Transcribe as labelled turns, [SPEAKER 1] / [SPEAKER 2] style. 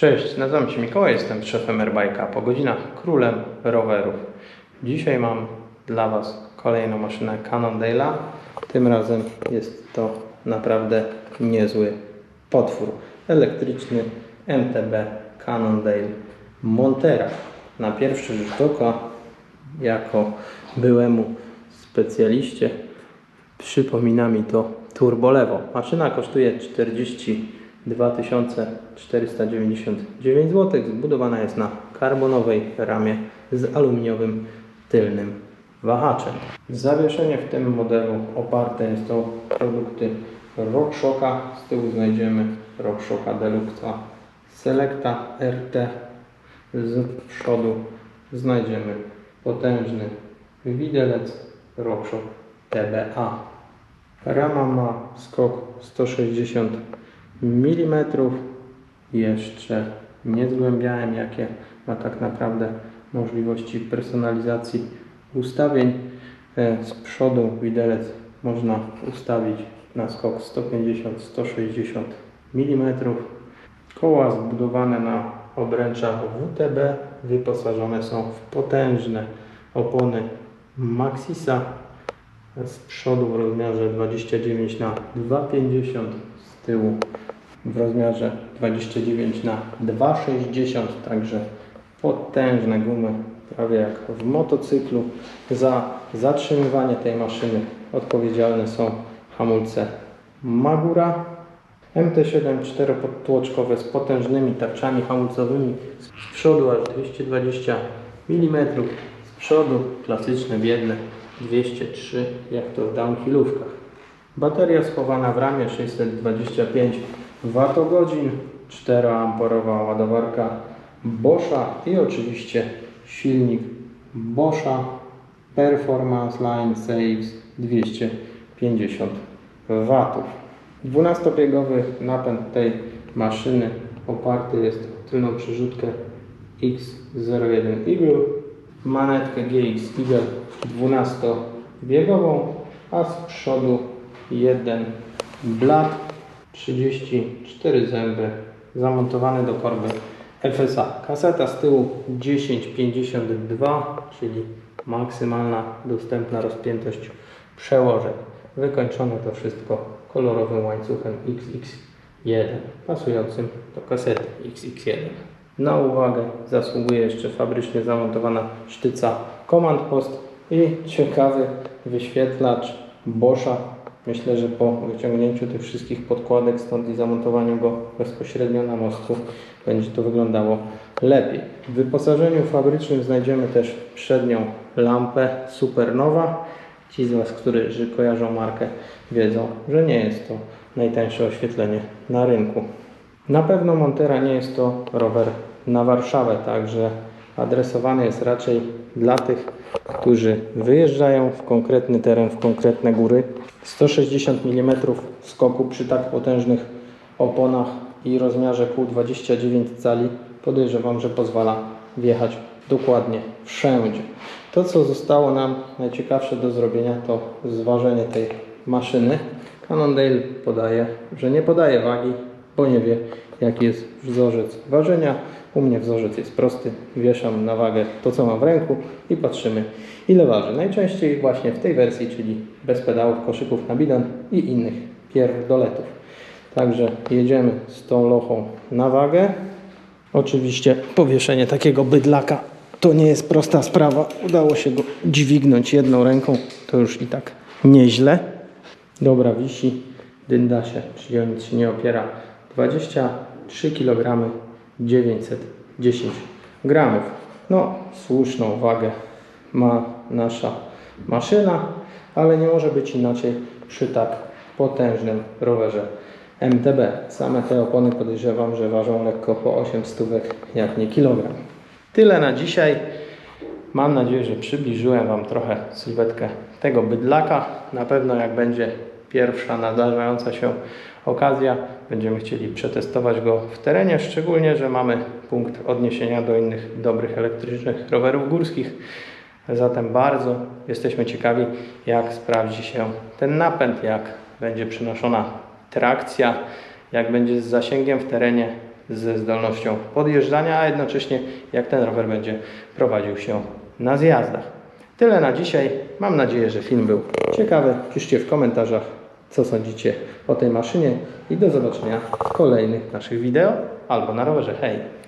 [SPEAKER 1] Cześć, nazywam się Mikołaj, jestem szefem Airbike'a, po godzinach królem rowerów. Dzisiaj mam dla Was kolejną maszynę Cannondale'a. Tym razem jest to naprawdę niezły potwór. Elektryczny MTB Cannondale Montera. Na pierwszy rzut oka, jako byłemu specjaliście, Przypomina mi to turbolewo. Maszyna kosztuje 42 499 zł. Zbudowana jest na karbonowej ramie z aluminiowym tylnym wahaczem. Zawieszenie w tym modelu oparte jest o produkty RockShoxa. Z tyłu znajdziemy RockShoxa Deluxa Selecta RT. Z przodu znajdziemy potężny widelec RockShox TBA. Rama ma skok 160 mm. Jeszcze nie zgłębiałem, jakie ma tak naprawdę możliwości personalizacji ustawień. E, Z przodu widelec można ustawić na skok 150-160 mm. Koła zbudowane na obręczach WTB wyposażone są w potężne opony Maxisa z przodu w rozmiarze 29 na 2,50 z tyłu w rozmiarze 29 na 2,60 także potężne gumy prawie jak w motocyklu za zatrzymywanie tej maszyny odpowiedzialne są hamulce Magura MT7 czteropodtłoczkowe z potężnymi tarczami hamulcowymi z przodu aż 220 mm z przodu klasyczne biedne 203 jak to w downhillówkach. Bateria schowana w ramie 625 Wh, 4 amperowa ładowarka Boscha i oczywiście silnik Boscha Performance Line Saves 250 W. 12-biegowy napęd tej maszyny oparty jest o tylną przerzutkę X01 Eagle, manetkę GX Eagle 12-biegową, a z przodu jeden blat 34 zęby zamontowany do korby FSA. Kaseta z tyłu 1052, czyli maksymalna dostępna rozpiętość przełożeń. Wykończone to wszystko kolorowym łańcuchem XX1, pasującym do kasety XX1. Na uwagę zasługuje jeszcze fabrycznie zamontowana sztyca Command Post i ciekawy wyświetlacz Boscha. Myślę, że po wyciągnięciu tych wszystkich podkładek stąd i zamontowaniu go bezpośrednio na mostku będzie to wyglądało lepiej. W wyposażeniu fabrycznym znajdziemy też przednią lampę Supernowa. Ci z Was, którzy kojarzą markę, wiedzą, że nie jest to najtańsze oświetlenie na rynku. Na pewno Montera nie jest to rower na Warszawę, także adresowany jest raczej dla tych, którzy wyjeżdżają w konkretny teren, w konkretne góry. 160 mm skoku przy tak potężnych oponach i rozmiarze kół 29 cali podejrzewam, że pozwala wjechać dokładnie wszędzie. To, co zostało nam najciekawsze do zrobienia, to zważenie tej maszyny. Cannondale podaje, że nie podaje wagi, bo nie wie, jaki jest wzorzec ważenia. U mnie wzorzec jest prosty. Wieszam na wagę to, co mam w ręku i patrzymy, ile waży. Najczęściej właśnie w tej wersji, czyli bez pedałów, koszyków na bidon i innych pierdoletów. Także jedziemy z tą lochą na wagę. Oczywiście powieszenie takiego bydlaka to nie jest prosta sprawa. Udało się go dźwignąć jedną ręką, to już i tak nieźle. Dobra, wisi, dynda się, czyli o nic się nie opiera. 23 kg 910 gramów. No, słuszną wagę ma nasza maszyna, ale nie może być inaczej przy tak potężnym rowerze MTB. Same te opony podejrzewam, że ważą lekko po 8 stówek, jak nie kilogram. Tyle na dzisiaj. Mam nadzieję, że przybliżyłem Wam trochę sylwetkę tego bydlaka. Na pewno jak będzie pierwsza nadarzająca się okazja, będziemy chcieli przetestować go w terenie, szczególnie, że mamy punkt odniesienia do innych dobrych elektrycznych rowerów górskich. Zatem bardzo jesteśmy ciekawi, jak sprawdzi się ten napęd, jak będzie przynoszona trakcja, jak będzie z zasięgiem w terenie. ze zdolnością podjeżdżania, a jednocześnie jak ten rower będzie prowadził się na zjazdach. Tyle na dzisiaj. Mam nadzieję, że film był ciekawy. Piszcie w komentarzach, co sądzicie o tej maszynie i do zobaczenia w kolejnych naszych wideo albo na rowerze. Hej!